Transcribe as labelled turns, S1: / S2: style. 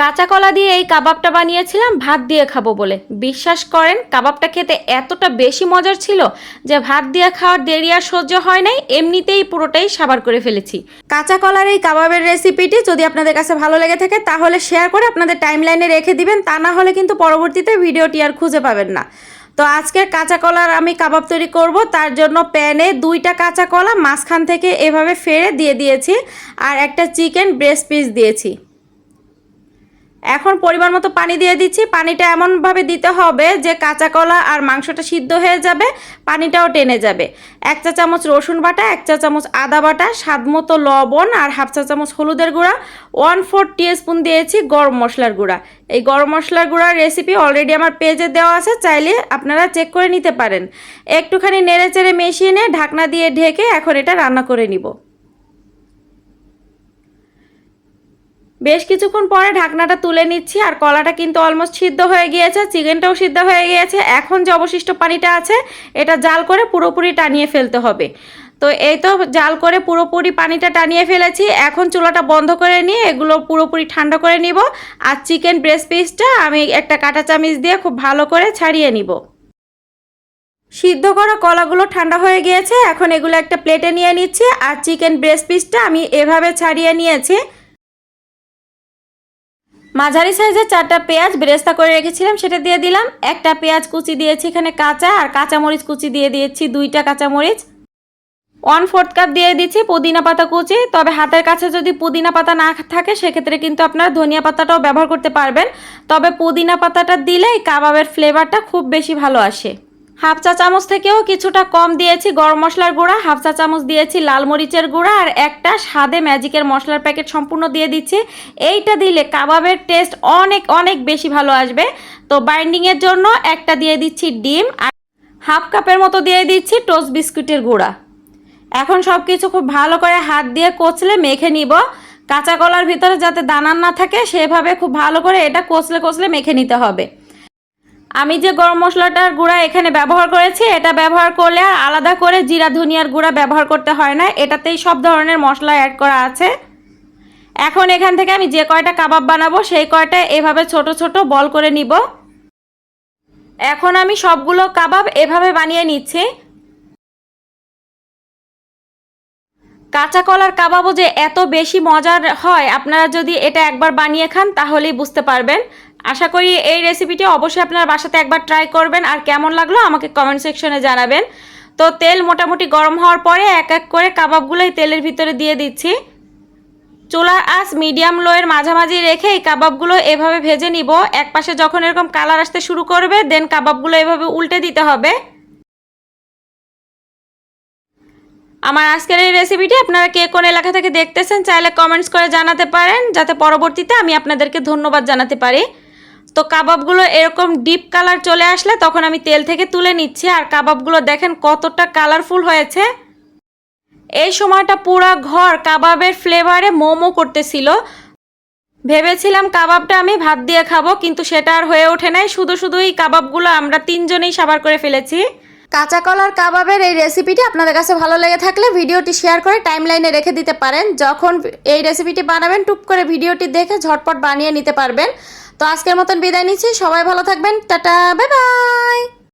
S1: কাঁচা কলা দিয়ে এই কাবাবটা বানিয়েছিলাম, ভাত দিয়ে খাব বলে। বিশ্বাস করেন, কাবাবটা খেতে এতটা বেশি মজার ছিল যে ভাত দিয়ে খাওয়ার দেরি আর সহ্য হয় নাই, এমনিতেই পুরোটাই সাবার করে ফেলেছি। কাঁচা কলার এই কাবাবের রেসিপিটি যদি আপনাদের কাছে ভালো লেগে থাকে, তাহলে শেয়ার করে আপনাদের টাইমলাইনে রেখে দিবেন, তা না হলে কিন্তু পরবর্তীতে ভিডিওটি আর খুঁজে পাবেন না। তো আজকের কাঁচা কলার আমি কাবাব তৈরি করব, তার জন্য প্যানে দুইটা কাঁচা কলা মাঝখান থেকে এভাবে ফেড়ে দিয়ে দিয়েছি, আর একটা চিকেন ব্রেস্ট পিস দিয়েছি। এখন পরিমাণ মতো পানি দিয়ে দিচ্ছি। পানিটা এমনভাবে দিতে হবে যে কাঁচা কলা আর মাংসটা সিদ্ধ হয়ে যাবে, পানিটাও টেনে যাবে। এক চা চামচ রসুন বাটা, এক চা চামচ আদা বাটা, স্বাদ মতো লবণ আর হাফ চা চামচ হলুদের গুঁড়া। ওয়ান ফোর স্পুন দিয়েছি গরম মশলার গুঁড়া। এই গরম মশলার গুঁড়ার রেসিপি অলরেডি আমার পেজে দেওয়া আছে, চাইলে আপনারা চেক করে নিতে পারেন। একটুখানি নেড়ে চেড়ে মিশিয়ে নিয়ে ঢাকনা দিয়ে ঢেকে এখন এটা রান্না করে নিব। বেশ কিছুক্ষণ পরে ঢাকনাটা তুলে নিচ্ছি আর কলাটা কিন্তু অলমোস্ট সিদ্ধ হয়ে গিয়েছে, চিকেনটাও সিদ্ধ হয়ে গিয়েছে। এখন যে অবশিষ্ট পানিটা আছে, এটা জাল করে পুরোপুরি টানিয়ে ফেলতে হবে। তো এই তো জাল করে পুরোপুরি পানিটা টানিয়ে ফেলেছি। এখন চুলাটা বন্ধ করে নিয়ে এগুলো পুরোপুরি ঠান্ডা করে নিব আর চিকেন ব্রেস্ট পিসটা আমি একটা কাঁটা চামিচ দিয়ে খুব ভালো করে ছাড়িয়ে নিব। সিদ্ধ করা কলাগুলো ঠান্ডা হয়ে গিয়েছে, এখন এগুলো একটা প্লেটে নিয়ে নিচ্ছি আর চিকেন ব্রেস্ট পিসটা আমি এভাবে ছাড়িয়ে নিয়েছি। মাঝারি সাইজের চারটা পেঁয়াজ বেরেস্তা করে রেখেছিলাম, সেটা দিয়ে দিলাম। একটা পেঁয়াজ কুচি দিয়েছি এখানে কাঁচা, আর কাঁচামরিচ কুচি দিয়ে দিয়েছি, দুইটা কাঁচামরিচ। ওয়ান ফোর্থ কাপ দিয়ে দিচ্ছি পুদিনা পাতা কুচি, তবে হাতের কাছে যদি পুদিনা পাতা না থাকে, সেক্ষেত্রে কিন্তু আপনারা ধনিয়া পাতাটাও ব্যবহার করতে পারবেন। তবে পুদিনা পাতাটা দিলে এই কাবাবের ফ্লেভারটা খুব বেশি ভালো আসে। হাফ চা চামচ থেকেও কিছুটা কম দিয়েছি গরম মশলার গুঁড়া, হাফ চা চামচ দিয়েছি লাল মরিচের গুঁড়া, আর একটা স্বাদে ম্যাজিকের মশলার প্যাকেট সম্পূর্ণ দিয়ে দিচ্ছি। এইটা দিলে কাবাবের টেস্ট অনেক অনেক বেশি ভালো আসবে। তো বাইন্ডিংয়ের জন্য একটা দিয়ে দিচ্ছি ডিম, আর হাফ কাপের মতো দিয়ে দিচ্ছি টোস্ট বিস্কুটের গুঁড়া। এখন সব কিছু খুব ভালো করে হাত দিয়ে কচলে মেখে নিব। কাঁচা কলার ভিতরে যাতে দানার না থাকে, সেভাবে খুব ভালো করে এটা কচলে কচলে মেখে নিতে হবে। আমি যে গরম মশলাটার গুঁড়া এখানে ব্যবহার করেছি, এটা ব্যবহার করলে আর আলাদা করে জিরা, ধনিয়ার গুঁড়া ব্যবহার করতে হয় না, এটাতেই সব ধরনের মশলা অ্যাড করা আছে। এখন এখান থেকে আমি যে কয়টা কাবাব বানাবো, সেই কয়টা এভাবে ছোট ছোট বল করে নিব। এখন আমি সবগুলো কাবাব এভাবে বানিয়ে নিচ্ছি। কাঁচা কলার কাবাবও যে এত বেশি মজার হয়, আপনারা যদি এটা একবার বানিয়ে খান, তাহলেই বুঝতে পারবেন। আশা করি এই রেসিপিটি অবশ্যই আপনার বাসাতে একবার ট্রাই করবেন। আর কেমন লাগল আমাকে কমেন্ট সেকশনে জানাবেন। তো তেল মোটামুটি গরম হওয়ার পরে এক এক করে কাবাবগুলো এই তেলের ভিতরে দিয়ে দিচ্ছি। চুলার আঁচ মিডিয়াম লোয়ের মাঝামাঝি রেখে এই কাবাবগুলো এভাবে ভেজে নিব। এক পাশে যখন এরকম কালার আসতে শুরু করবে দেন কাবাবগুলো এভাবে উল্টে দিতে হবে। আমার আজকের এই রেসিপিটি আপনারা কে কোন এলাকা থেকে দেখতেছেন চাইলে কমেন্টস করে জানাতে পারেন, যাতে পরবর্তীতে আমি আপনাদেরকে ধন্যবাদ জানাতে পারি। তো কাবাবগুলো এরকম ডিপ কালার চলে আসলে তখন আমি তেল থেকে তুলে নিচ্ছি, আর কাবাবগুলো দেখেন কতটা কালারফুল হয়েছে। এই সময়টা পুরো ঘর কাবাবের ফ্লেভারে মোমো করতেছিল। ভেবেছিলাম কাবাবটা আমি ভাত দিয়ে খাব, কিন্তু সেটা আর হয়ে ওঠে নাই। শুধু শুধু এই কাবাবগুলো আমরা তিনজনেই সাবার করে ফেলেছি। কাঁচা কলার কাবাবের এই রেসিপিটি আপনাদের কাছে ভালো লেগে থাকলে ভিডিওটি শেয়ার করে টাইমলাইনে রেখে দিতে পারেন। যখন এই রেসিপিটি বানাবেন, টুপ করে ভিডিওটি দেখে ঝটপট বানিয়ে নিতে পারবেন। তো আজকের মতন বিদায় নিচ্ছি। সবাই ভালো থাকবেন। Tata bye bye